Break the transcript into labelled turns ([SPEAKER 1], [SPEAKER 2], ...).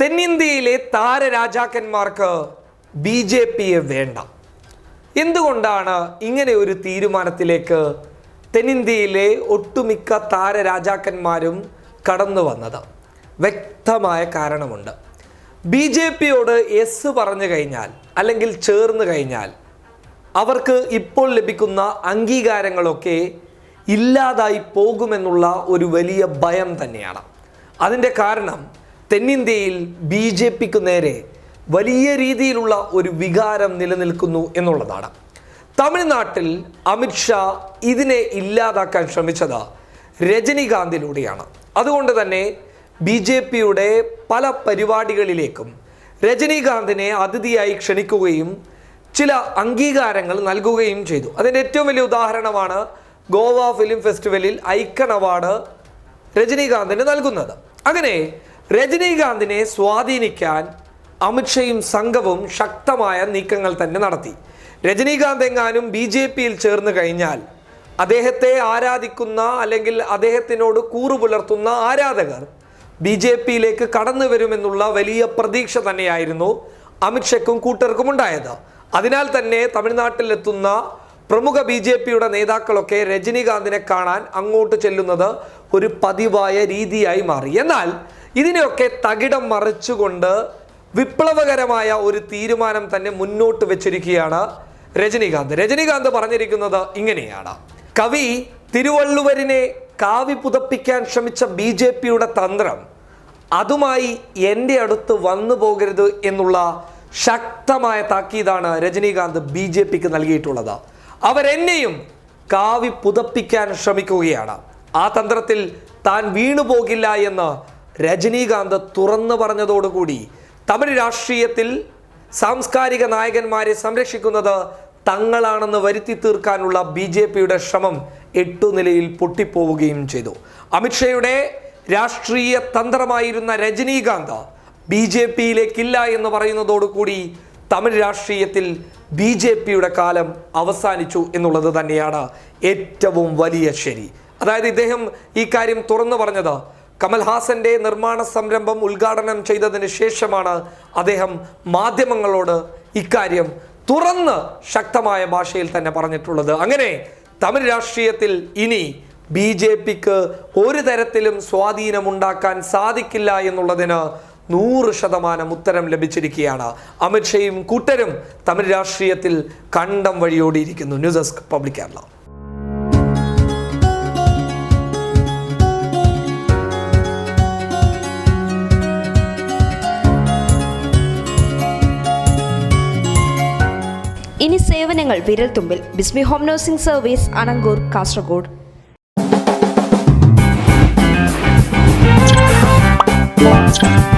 [SPEAKER 1] തെന്നിന്ത്യയിലെ താരരാജാക്കന്മാർക്ക് B J പിയെ വേണ്ട. എന്തുകൊണ്ടാണ് ഇങ്ങനെ ഒരു തീരുമാനത്തിലേക്ക് തെന്നിന്ത്യയിലെ ഒട്ടുമിക്ക താരരാജാക്കന്മാരും കടന്നു വന്നത്? വ്യക്തമായ കാരണമുണ്ട്. ബി ജെ പിയോട് എസ് പറഞ്ഞു കഴിഞ്ഞാൽ അല്ലെങ്കിൽ ചേർന്ന് കഴിഞ്ഞാൽ അവർക്ക് ഇപ്പോൾ ലഭിക്കുന്ന അംഗീകാരങ്ങളൊക്കെ ഇല്ലാതായി പോകുമെന്നുള്ള ഒരു വലിയ ഭയം തന്നെയാണ്. അതിന്റെ കാരണം തെന്നിന്ത്യയിൽ ബി ജെ പിക്ക് നേരെ വലിയ രീതിയിലുള്ള ഒരു വികാരം നിലനിൽക്കുന്നു എന്നുള്ളതാണ്. തമിഴ്നാട്ടിൽ അമിത്ഷാ ഇതിനെ ഇല്ലാതാക്കാൻ ശ്രമിച്ചത് രജനികാന്തിലൂടെയാണ്. അതുകൊണ്ട് തന്നെ ബി ജെ പിയുടെ പല പരിപാടികളിലേക്കും രജനീകാന്തിനെ അതിഥിയായി ക്ഷണിക്കുകയും ചില അംഗീകാരങ്ങൾ നൽകുകയും ചെയ്തു. അതിന്റെ ഏറ്റവും വലിയ ഉദാഹരണമാണ് ഗോവ ഫിലിം ഫെസ്റ്റിവലിൽ ഐക്കൺ അവാർഡ് രജനീകാന്തിന് നൽകുന്നത്. അങ്ങനെ രജനീകാന്തിനെ സ്വാധീനിക്കാൻ അമിത്ഷയും സംഘവും ശക്തമായ നീക്കങ്ങൾ തന്നെ നടത്തി. രജനീകാന്ത് എങ്ങാനും ബി ജെ പിയിൽ ചേർന്ന് കഴിഞ്ഞാൽ അദ്ദേഹത്തെ ആരാധിക്കുന്ന അല്ലെങ്കിൽ അദ്ദേഹത്തിനോട് കൂറു പുലർത്തുന്ന ആരാധകർ ബി ജെ പിയിലേക്ക് കടന്നു വരുമെന്നുള്ള വലിയ പ്രതീക്ഷ തന്നെയായിരുന്നു അമിത്ഷയ്ക്കും കൂട്ടർക്കും ഉണ്ടായത്. അതിനാൽ തന്നെ തമിഴ്നാട്ടിലെത്തുന്ന പ്രമുഖ ബി ജെ പിയുടെ നേതാക്കളൊക്കെ രജനീകാന്തിനെ കാണാൻ അങ്ങോട്ട് ചെല്ലുന്നത് ഒരു പതിവായ രീതിയായി മാറി. എന്നാൽ ഇതിനെയൊക്കെ തകിടം മറിച്ചുകൊണ്ട് വിപ്ലവകരമായ ഒരു തീരുമാനം തന്നെ മുന്നോട്ട് വെച്ചിരിക്കുകയാണ് രജനീകാന്ത്. രജനീകാന്ത് പറഞ്ഞിരിക്കുന്നത് ഇങ്ങനെയാണ്. കവി തിരുവള്ളുവരിനെ കാവി പുതപ്പിക്കാൻ ശ്രമിച്ച ബി ജെ പിയുടെ തന്ത്രം അതുമായി എന്റെ അടുത്ത് വന്നു പോകരുത് എന്നുള്ള ശക്തമായ താക്കീതാണ് രജനീകാന്ത് ബി ജെ പിക്ക് നൽകിയിട്ടുള്ളത്. അവരെന്നെയും കാവി പുതപ്പിക്കാൻ ശ്രമിക്കുകയാണ്. ആ തന്ത്രത്തിൽ താൻ വീണു പോകില്ല എന്ന് രജനീകാന്ത് തുറന്നു പറഞ്ഞതോടുകൂടി തമിഴ് രാഷ്ട്രീയത്തിൽ സാംസ്കാരിക നായകന്മാരെ സംരക്ഷിക്കുന്നത് തങ്ങളാണെന്ന് വരുത്തി തീർക്കാനുള്ള ബി ജെ പിയുടെ ശ്രമം എട്ടു നിലയിൽ പൊട്ടിപ്പോവുകയും ചെയ്തു. അമിത്ഷയുടെ രാഷ്ട്രീയ തന്ത്രമായിരുന്ന രജനീകാന്ത് ബി ജെ പിയിലേക്കില്ല എന്ന് പറയുന്നതോടുകൂടി തമിഴ് രാഷ്ട്രീയത്തിൽ ബി ജെ പിയുടെ കാലം അവസാനിച്ചു എന്നുള്ളത് തന്നെയാണ് ഏറ്റവും വലിയ ശരി. അതായത് ഇദ്ദേഹം ഈ കാര്യം തുറന്നു പറഞ്ഞത് കമൽഹാസന്റെ നിർമ്മാണ സംരംഭം ഉദ്ഘാടനം ചെയ്തതിന് ശേഷമാണ് അദ്ദേഹം മാധ്യമങ്ങളോട് ഇക്കാര്യം തുറന്ന് ശക്തമായ ഭാഷയിൽ തന്നെ പറഞ്ഞിട്ടുള്ളത്. അങ്ങനെ തമിഴ് രാഷ്ട്രീയത്തിൽ ഇനി ബി ജെ പിക്ക് ഒരു തരത്തിലും സ്വാധീനമുണ്ടാക്കാൻ സാധിക്കില്ല എന്നുള്ളതിന് നൂറ് ശതമാനം ഉത്തരം ലഭിച്ചിരിക്കുകയാണ്. അമിത്ഷയും കൂട്ടരും തമിഴ് രാഷ്ട്രീയത്തിൽ കണ്ടം വഴിയോടിയിരിക്കുന്നു. News desk public Kerala.
[SPEAKER 2] സേവനങ്ങൾ വിരൽത്തുമ്പിൽ Bismi home nursing service Anangoor Kasaragod
[SPEAKER 3] Thank you.